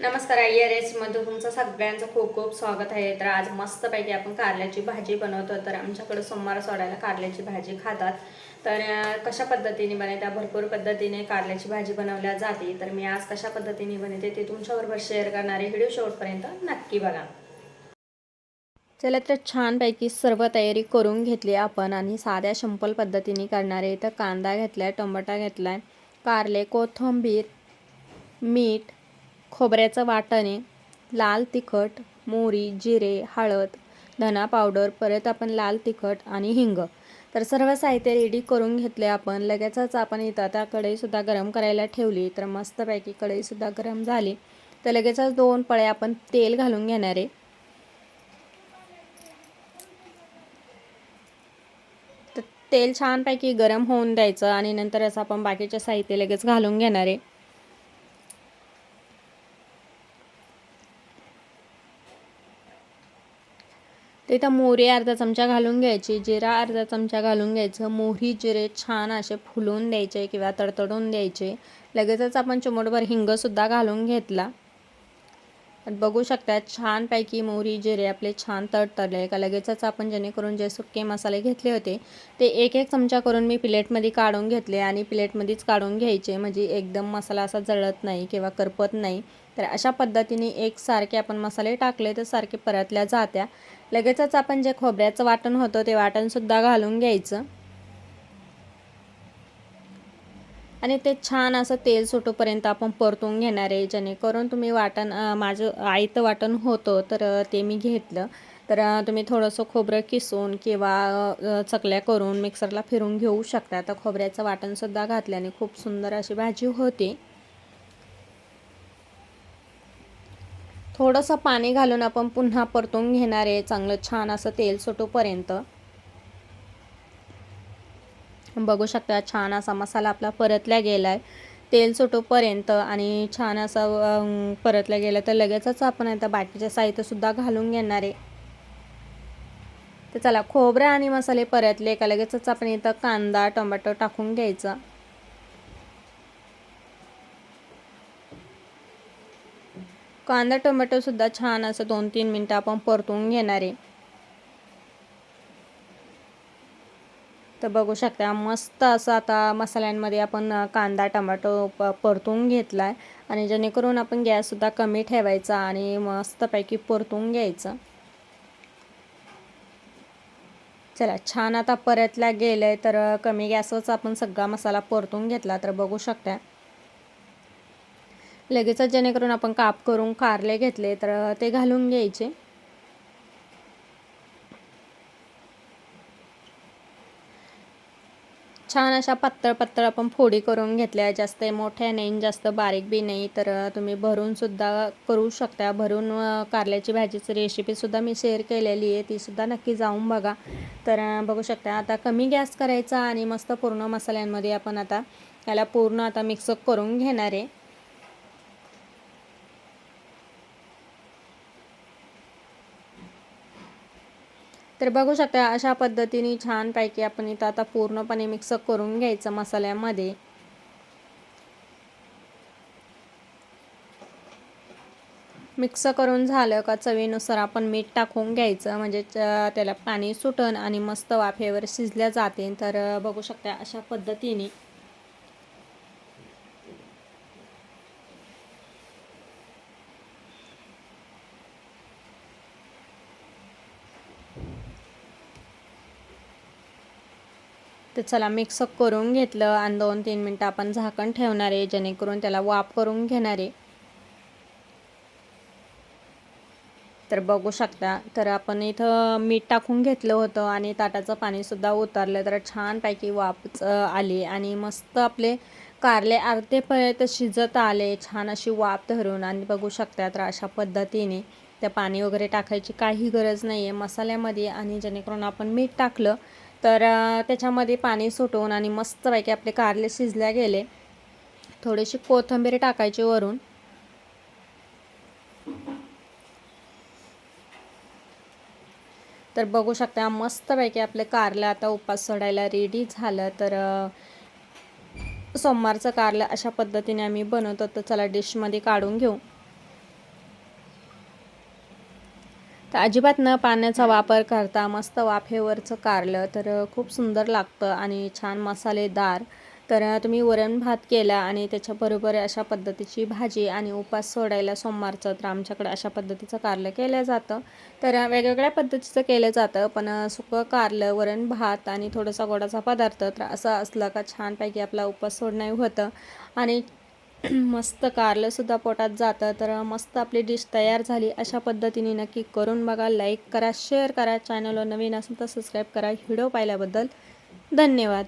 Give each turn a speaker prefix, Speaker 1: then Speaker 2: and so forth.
Speaker 1: नमस्कार I R एसमध्ये तुमचं सगळ्यांचं खूप खूप स्वागत आहे. तर आज मस्तपैकी आपण कारल्याची भाजी बनवतो तर आमच्याकडे सोमवार सोडायला कारल्याची भाजी खातात. तर कशा पद्धतीने बनवता भरपूर पद्धतीने कारल्याची भाजी बनवल्या जाते. तर मी आज कशा पद्धतीने बनवते ते तुमच्याबरोबर शेअर करणारे व्हिडिओ शेवटपर्यंत नक्की बघा. चला तर छानपैकी सर्व तयारी करून घेतली आपण आणि साध्या शंपल पद्धतीने करणारे इथं कांदा तर कांदा टमाटा घेतला आहे कारले कोथिंबीर मीठ खोबऱ्याचं वाटणे लाल तिखट मोहरी जिरे हळद धना पावडर परत आपण लाल तिखट आणि हिंग. तर सर्व साहित्य रेडी करून घेतले आपण. लगेचच आपण इथं त्या कढईसुद्धा गरम करायला ठेवली. तर मस्तपैकी कढईसुद्धा गरम झाली. तर लगेचच दोन पळे आपण तेल घालून घेणार आहे. तर तेल छानपैकी गरम होऊन द्यायचं आणि नंतर असं आपण बाकीचे साहित्य लगेच घालून घेणार आहे. ते इथं मोहरी अर्धा चमचा घालून घ्यायची जिरा अर्धा चमचा घालून घ्यायचं मोहरी जिरे छान असे फुलवून द्यायचे किंवा तडतडून द्यायचे. लगेचच आपण चिमटभर हिंगसुद्धा घालून घेतला. बघू शकता छानपैकी मोहरी जिरे आपले छान तडतडले. का लगेचच आपण जेणेकरून जे सुके मसाले घेतले होते ते एक एक चमचा करून मी प्लेटमध्ये काढून घेतले आणि प्लेटमध्येच काढून घ्यायचे. म्हणजे एकदम मसाला असा जळत नाही किंवा करपत नाही. तर अशा पद्धतीने एकसारखे आपण मसाले टाकले तर सारखे परतल्या जात्या. लगेचच आपण जे खोबऱ्याचं वाटण होतं ते वाटणसुद्धा घालून घ्यायचं. आणि ते छान असं तेल सुटोपर्यंत आपण परतून घेणार आहे. जेणेकरून तुम्ही वाटण माझं आईतं वाटण होतं तर ते मी घेतलं. तर तुम्ही थोडंसं खोबरं किसून किंवा चकल्या करून मिक्सरला फिरून घेऊ शकता. तर खोबऱ्याचं वाटणसुद्धा घातल्याने खूप सुंदर अशी भाजी होते. थोडंसं पाणी घालून आपण पुन्हा परतून घेणार आहे. चांगलं छान असं तेल सुटोपर्यंत. बघू शकता छान असा मसाला आपला परतला गेला आहे तेल सुटोपर्यंत आणि छान असा परतला गेला तर लगेचच आपण आता बाकीचे साहित्यसुद्धा घालून घेणार आहे. तर चला खोबरं आणि मसाले परतले का? लगेचच आपण इथं कांदा टोमॅटो टाकून घ्यायचा. कांदा टोमॅटोसुद्धा छान असं दोन तीन मिनटं आपण परतून घेणार आहे. तर बघू शकता मस्त असं आता मसाल्यांमध्ये आपण कांदा टमाटो प परतून घेतला आहे आणि जेणेकरून आपण गॅससुद्धा कमी ठेवायचा आणि मस्तपैकी परतून घ्यायचं. चला छान आता परतला गेलं आहे तर कमी गॅसवरच आपण सगळा मसाला परतून घेतला. तर बघू शकता लगेचच जेणेकरून आपण काप करून कारले घेतले तर ते घालून घ्यायचे. छान अशा पातळ पातळ आपण फोडी करून घेतल्या. जास्त मोठ्या नाही जास्त बारीक बी नाही तर तुम्ही भरून सुद्धा करू शकता. भरून कारल्याची भाजीची रेसिपीसुद्धा मी शेअर केलेली आहे. तीसुद्धा नक्की जाऊन बघा. तर बघू शकता आता कमी गॅस करायचा आणि मस्त पूर्ण मसाल्यांमध्ये आपण आता याला पूर्ण आता मिक्सअप करून घेणार आहे. तर बघू शकता अशा पद्धतीने छानपैकी आपण इथं आता पूर्णपणे मिक्स करून घ्यायचं मसाल्यामध्ये. मिक्स करून झालं का चवीनुसार आपण मीठ टाकून घ्यायचं. म्हणजे च- त्याला पाणी सुटन आणि मस्त वाफेवर शिजल्या जाते. तर बघू शकता अशा पद्धतीने तर चला मिक्सअप करून घेतलं आणि दोन तीन मिनटं आपण झाकण ठेवणार आहे जेणेकरून त्याला वाफ करून घेणार आहे. तर बघू शकता तर आपण इथं मीठ टाकून घेतलं होतं आणि ताटाचं पाणीसुद्धा उतरलं तर छानपैकी वाफ आली आणि मस्त आपले कारले अर्धेपर्यंत शिजत आले छान अशी वाफ धरून. आणि बघू शकता तर अशा पद्धतीने त्या पाणी वगैरे टाकायची काही गरज नाही आहे मसाल्यामध्ये आणि जेणेकरून आपण मीठ टाकलं तर त्याच्यामध्ये पाणी सुटून आणि मस्तपैकी आपले कारले शिजल्या गेले. थोडीशी कोथिंबीर टाकायची वरून. तर बघू शकता मस्तपैकी आपले कारलं आता उपास सोडायला रेडी झालं. तर सोमवारचं कारलं अशा पद्धतीने आम्ही बनवतो. तर चला डिशमध्ये काढून घेऊ. तर अजिबात न पाण्याचा वापर करता मस्त वाफेवरचं कारलं तर खूप सुंदर लागतं आणि छान मसालेदार. तर तुम्ही वरण भात केला आणि त्याच्याबरोबर अशा पद्धतीची भाजी आणि उपास सोडायला सोमवारचं तर आमच्याकडे अशा पद्धतीचं कारलं केलं जातं. तर वेगवेगळ्या पद्धतीचं केलं जातं पण सुकं कारलं वरण भात आणि थोडासा गोडाचा पदार्थ तर असं असलं का छानपैकी आपला उपास सोडणं होतं. आणि मस्त कारलंसुद्धा पोटात जातं. तर मस्त आपली डिश तयार झाली. अशा पद्धतीने नक्की करून बघा लाईक करा शेअर करा. चॅनलवर नवीन असेल तर सबस्क्राईब करा. व्हिडिओ पाहिल्याबद्दल धन्यवाद.